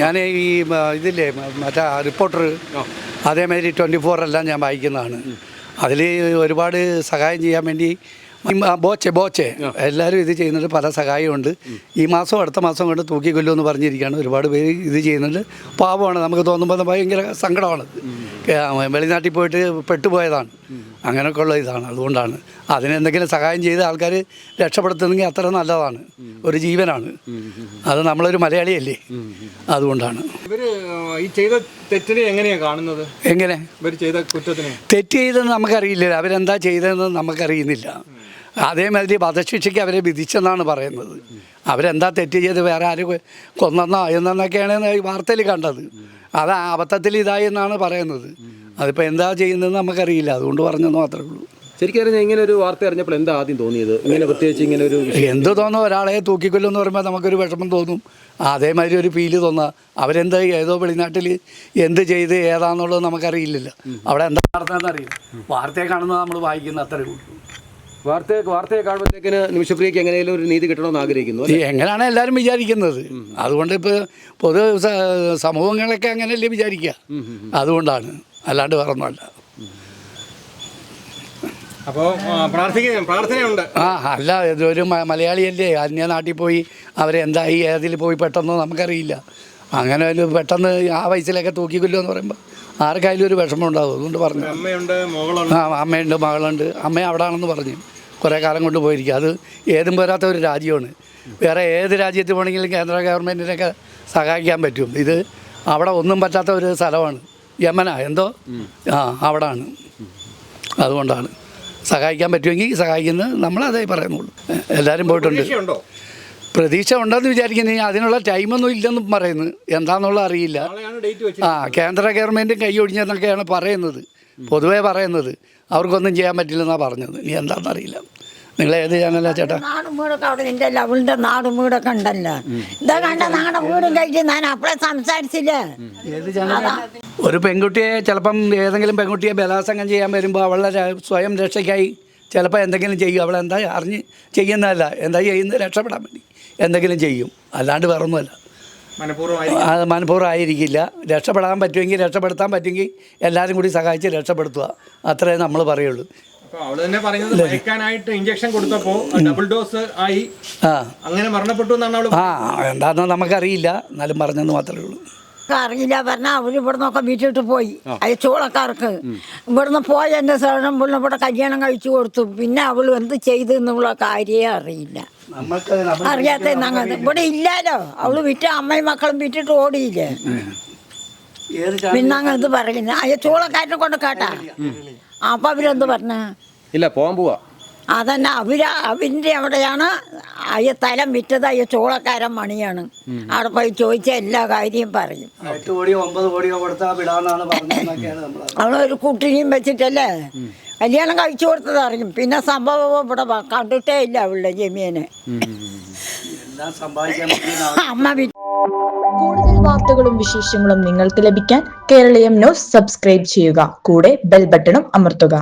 ഞാൻ ഈ ഇതില്ലേ മറ്റേ റിപ്പോർട്ടർ അതേമാതിരി ട്വന്റി ഫോർ എല്ലാം ഞാൻ വായിക്കുന്നതാണ്. അതിൽ ഒരുപാട് സഹായം ചെയ്യാൻ വേണ്ടി ബോച്ചെ ബോച്ചെ. എല്ലാവരും ഇത് ചെയ്യുന്നത് പല സഹായമുണ്ട് ഈ മാസം അടുത്ത മാസം കൊണ്ട് തൂക്കി കൊല്ലും എന്ന് പറഞ്ഞിരിക്കുകയാണ്. ഒരുപാട് പേര് ഇത് ചെയ്യുന്നുണ്ട്. പാവമാണ് നമുക്ക് തോന്നുമ്പോൾ ഭയങ്കര സങ്കടമാണ്. വെളിനാട്ടിൽ പോയിട്ട് പെട്ടുപോയതാണ്. അങ്ങനെയൊക്കെ ഉള്ള ഇതാണ്. അതുകൊണ്ടാണ്. അതിനെന്തെങ്കിലും സഹായം ചെയ്ത് ആൾക്കാർ രക്ഷപ്പെടുത്തുന്നെങ്കിൽ അത്ര നല്ലതാണ്. ഒരു ജീവനാണ്. അത് നമ്മളൊരു മലയാളിയല്ലേ? അതുകൊണ്ടാണ്. ഈ ചെയ്ത തെറ്റിനെ എങ്ങനെയാണ് കാണുന്നത്? എങ്ങനെ? ചെയ്ത കുറ്റത്തിനെ? തെറ്റ് ചെയ്തെന്ന് നമുക്കറിയില്ല അവരെന്താ ചെയ്തതെന്ന് നമുക്കറിയുന്നില്ല. അതേമാതിരി വധശിക്ഷയ്ക്ക് അവരെ വിധിച്ചെന്നാണ് പറയുന്നത്. അവരെന്താ തെറ്റ് ചെയ്ത് വേറെ ആര് കൊന്നെന്നോ എന്നൊക്കെയാണ് ഈ വാർത്തയിൽ കണ്ടത്. അത് അബദ്ധത്തിൽ ഇതായി എന്നാണ് പറയുന്നത്. അതിപ്പോൾ എന്താ ചെയ്യുന്നതെന്ന് നമുക്കറിയില്ല. അതുകൊണ്ട് പറഞ്ഞെന്ന് മാത്രമേ ഉള്ളൂ. ശരിക്കും അറിഞ്ഞാൽ ഇങ്ങനെ ഒരു വാർത്ത അറിഞ്ഞപ്പോൾ എന്താ ആദ്യം തോന്നിയത്? ഇങ്ങനെ പ്രത്യേകിച്ച് ഇങ്ങനെ ഒരു എന്ത് തോന്നും ഒരാളെ തൂക്കിക്കൊല്ലും എന്ന് പറയുമ്പോൾ നമുക്കൊരു വിഷമം തോന്നും. അതേമാതിരി ഒരു ഫീൽ തോന്നുക അവരെന്ത് ഏതോ വെളിനാട്ടിൽ എന്ത് ചെയ്ത് ഏതാണെന്നുള്ളത് നമുക്കറിയില്ലല്ലോ. അവിടെ എന്താ നടന്നതെന്ന് അറിയില്ല. വാർത്തയെ കാണുന്നത് നമ്മൾ വായിക്കുന്ന അത്രേ ഉള്ളൂ. വാർത്ത വാർത്തയെ കാണുമ്പോഴത്തേക്കിന് നിമിഷപ്രിയക്ക് എങ്ങനെയും ഒരു നീതി കിട്ടണമെന്ന് ആഗ്രഹിക്കുന്നു എങ്ങനെയാണ് എല്ലാവരും വിചാരിക്കുന്നത്? അതുകൊണ്ട് ഇപ്പോൾ പൊതു സമൂഹങ്ങളൊക്കെ അങ്ങനെയല്ലേ വിചാരിക്കുക. അതുകൊണ്ടാണ്. അല്ലാണ്ട് വേറൊന്നുമല്ല. അപ്പോൾ പ്രാർത്ഥിക്കുക പ്രാർത്ഥനയുണ്ട്. ആ അല്ല ഇതൊരു മ- മലയാളിയല്ലേ? അന്യ നാട്ടിൽ പോയി അവരെന്തായി ഏതിൽ പോയി പെട്ടെന്ന് നമുക്കറിയില്ല. അങ്ങനെ പെട്ടെന്ന് ആ വയസ്സിലൊക്കെ എന്ന് പറയുമ്പോൾ ആർക്കായാലും ഒരു വിഷമം ഉണ്ടാവും അതുകൊണ്ട് പറഞ്ഞു. അമ്മയുണ്ട് മകളുണ്ട് ആ അമ്മയുണ്ട് മകളുണ്ട്. അമ്മ അവിടെ ആണെന്ന് പറഞ്ഞു. കുറേ കാലം കൊണ്ട് പോയിരിക്കുക. അത് ഏതും പോരാത്ത ഒരു രാജ്യമാണ്. വേറെ ഏത് രാജ്യത്ത് പോകണമെങ്കിലും കേന്ദ്ര ഗവൺമെന്റിനൊക്കെ സഹായിക്കാൻ പറ്റും. ഇത് അവിടെ ഒന്നും പറ്റാത്ത ഒരു സ്ഥലമാണ്. യമന എന്തോ? ആ അവിടെ ആണ് അതുകൊണ്ടാണ്. സഹായിക്കാൻ പറ്റുമെങ്കിൽ സഹായിക്കുന്നത് നമ്മളതേ പറയുന്നുള്ളൂ. എല്ലാവരും പോയിട്ടുണ്ട്. പ്രതീക്ഷ ഉണ്ടെന്ന് വിചാരിക്കുന്നത് അതിനുള്ള ടൈമൊന്നും ഇല്ലെന്നും പറയുന്നു. എന്താണെന്നുള്ള അറിയില്ല. ആ കേന്ദ്ര ഗവൺമെന്റ് കൈ ഒടിഞ്ഞെന്നൊക്കെയാണ് പറയുന്നത്. പൊതുവേ പറയുന്നത്. അവർക്കൊന്നും ചെയ്യാൻ പറ്റില്ലെന്നാണ് പറഞ്ഞത്. ഇനി എന്താണെന്ന് അറിയില്ല നിങ്ങൾ ഏത് ചാനലാ ചേട്ടാ? നാടും വീടൊക്കെ അവിടെ നിന്റെ അവളുടെ നാടും വീടൊക്കെ ഉണ്ടല്ലോ. ഇതാ കണ്ട നാടും വീടും കഴിച്ച് ഞാൻ അപ്പളെ സംസാരിച്ചില്ലേ? ഏത് ചാനലാ? ഒരു പെൺകുട്ടിയെ ചിലപ്പം ഏതെങ്കിലും പെൺകുട്ടിയെ ബലാത്സംഗം ചെയ്യാൻ വരുമ്പോൾ അവളുടെ സ്വയം രക്ഷയ്ക്കായി ചിലപ്പോൾ എന്തെങ്കിലും ചെയ്യും. അവളെന്താ അറിഞ്ഞ് ചെയ്യുന്നതല്ല. എന്താ ചെയ്യുന്നത് രക്ഷപ്പെടാൻ വേണ്ടി. എന്തെങ്കിലും ചെയ്യും. അല്ലാണ്ട് വേറൊന്നുമല്ല. അത് മനഃപൂർവം ആയിരിക്കില്ല രക്ഷപ്പെടാൻ പറ്റുമെങ്കിൽ രക്ഷപ്പെടുത്താൻ പറ്റുമെങ്കിൽ എല്ലാവരും കൂടി സഹായിച്ച് രക്ഷപ്പെടുത്തുക. അത്രേ നമ്മൾ പറയുള്ളൂ. അപ്പോൾ അവൾ തന്നെ പറയുന്നത് മയക്കാനായിട്ട് ഇഞ്ചക്ഷൻ കൊടുത്തപ്പോൾ ഡബിൾ ഡോസ് ആയി. അങ്ങനെ മരണപ്പെട്ടു എന്നാണ് അവൾ ആ എന്താണെന്ന് നമുക്കറിയില്ല. എന്നാലും പറഞ്ഞെന്ന് മാത്രമേ ഉള്ളൂ. അറിയില്ല. പറഞ്ഞാൽ അവർ ഇവിടുന്നൊക്കെ വീട്ടിട്ട് പോയി. അത് ചോളക്കാർക്ക്. ഇവിടുന്ന് പോയ എന്റെ സാധനം പുള്ള ഇവിടെ കല്യാണം കഴിച്ചു കൊടുത്തു. പിന്നെ അവൾ എന്ത് ചെയ്തു എന്നുള്ള കാര്യമേ അറിയില്ല. നമുക്ക് അറിയാത്ത ഞങ്ങൾ. ഇവിടെ ഇല്ലാലോ. അവൾ വിറ്റ അമ്മയും മക്കളും വിറ്റിട്ട് ഓടിയില്ലേ? പിന്നെ അങ്ങ് ഇത് പറയുന്നത്. അയ്യ ചോളക്കാരനെ കൊണ്ട് കേട്ടാ. അപ്പൊ അവരെന്ത് പറഞ്ഞ? ഇല്ല പോവാൻ പോവാ. അതന്നെ അവർ അവന്റെ അവിടെയാണ് അയ്യ തലം വിറ്റത് അയ്യ ചോളക്കാരൻ മണിയാണ്. അവിടെ പോയി ചോദിച്ച എല്ലാ കാര്യവും പറയും. എട്ട് കോടിയോ ഒമ്പത് കോടിയോ കൊടുത്താൽ വിടാന്നാണ് പറഞ്ഞതെന്നൊക്കെയാണ് നമ്മൾ അവളൊരു കുട്ടിനെയും വെച്ചിട്ടല്ലേ? കല്യാണം കഴിച്ചു കൊടുത്തത് അറിയും. പിന്നെ സംഭവം ഇവിടെ കണ്ടിട്ടേ ഇല്ല അവളുടെ ജമീനെ അമ്മ കൂടുതൽ വാർത്തകളും വിശേഷങ്ങളും നിങ്ങൾക്ക് ലഭിക്കാൻ കേരളീയം ന്യൂസ് സബ്സ്ക്രൈബ് ചെയ്യുക. കൂടെ ബെൽ ബട്ടണും അമർത്തുക.